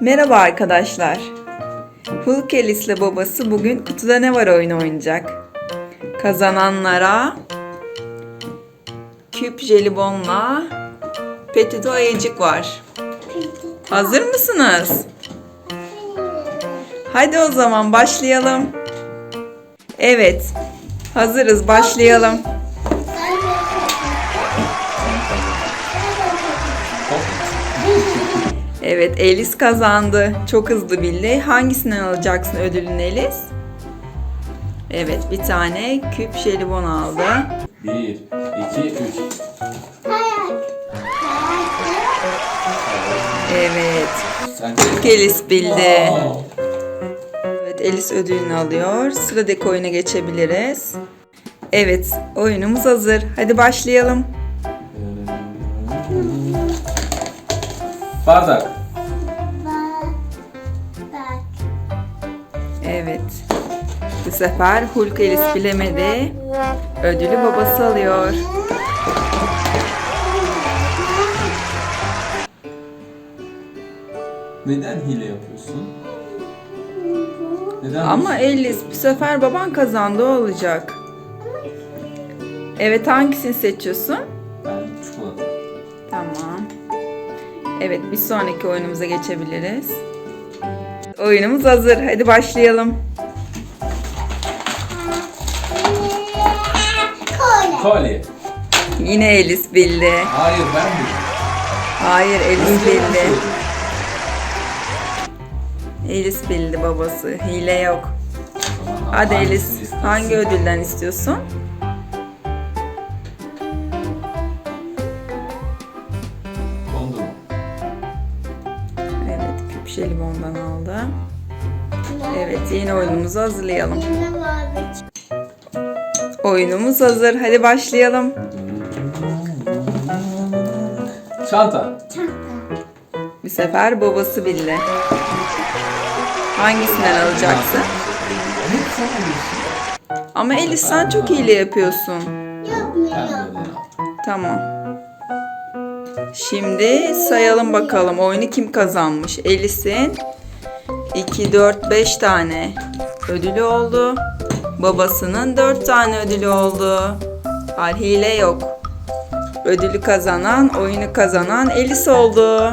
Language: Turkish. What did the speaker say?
Merhaba arkadaşlar. Hulk Alice babası bugün kutuda ne var oyunu oynayacak. Kazananlara küp jelibonla petito ayıcık var. Hazır mısınız? Hadi o zaman başlayalım. Evet. Hazırız başlayalım. Evet Elis kazandı. Çok hızlı bildi. Hangisinden alacaksın ödülünü Elis? Evet bir tane küp jelibon aldı. Bir, iki, üç. Evet. Sen Elis bildi. Evet Elis ödülünü alıyor. Sıradaki oyuna geçebiliriz. Evet oyunumuz hazır. Hadi başlayalım. Bardak. Evet. Bu sefer Hulk Elis bilemedi. Ödülü babası alıyor. Neden hile yapıyorsun? Neden? Ama Elis bu sefer baban kazandı o olacak. Evet hangisini seçiyorsun? Ben çikolata. Tamam. Evet bir sonraki oyunumuza geçebiliriz. Oyunumuz hazır. Hadi başlayalım. Kolye. Yine Elis bildi. Hayır ben mi? Hayır Elis Önce ben bildi. söyledim. Elis bildi babası. Hile yok. Hadi hangisini Elis istersin? hangi ödülden istiyorsun? Evet küp jelibondan aldı. Evet yeni oyunumuzu hazırlayalım. Oyunumuz hazır. Hadi başlayalım. Çanta. Bu sefer babası bildi. Hangisinden alacaksın? Ama Elis sen çok hile yapıyorsun. Yaptım. Tamam. Şimdi sayalım bakalım oyunu kim kazanmış? Elis'in 2, 4, 5 tane ödülü oldu. Babasının 4 tane ödülü oldu. Hile yok. Ödülü kazanan, oyunu kazanan Elis oldu.